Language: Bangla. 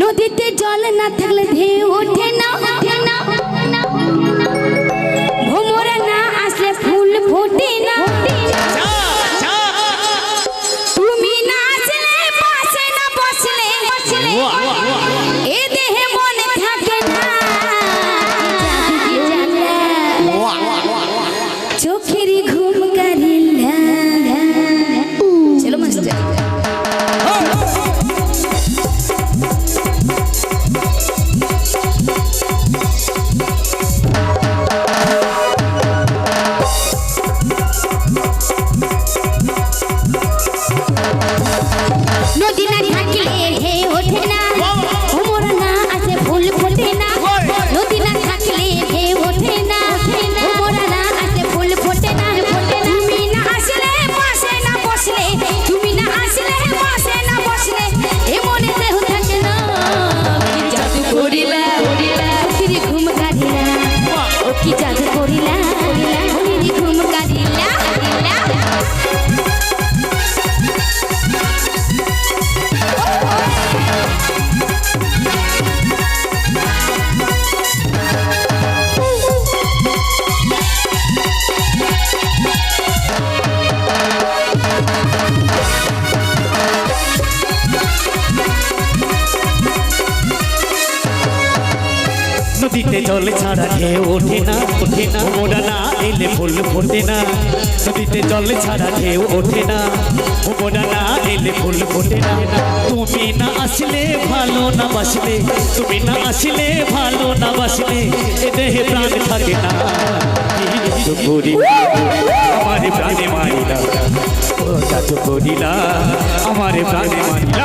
নদীতে জল না থাকলে ঢেউ ওঠে না। নদীতে জল ছাড়া ঢেউ ওঠে না ওঠে না। মোরা না এলে ফুল ফোটে না। নদীতে জল ছাড়া ঢেউ ওঠে না। মোরা না এলে ফুল ফোটে না। তুমি না আসলে ভালো না বাসলে। তুমি না আসলে ভালো না বাসলে। এ দেহে প্রাণ থাকে না। আমার প্রাণে মারিলা জাদু করিলা আমার প্রাণে মারিলা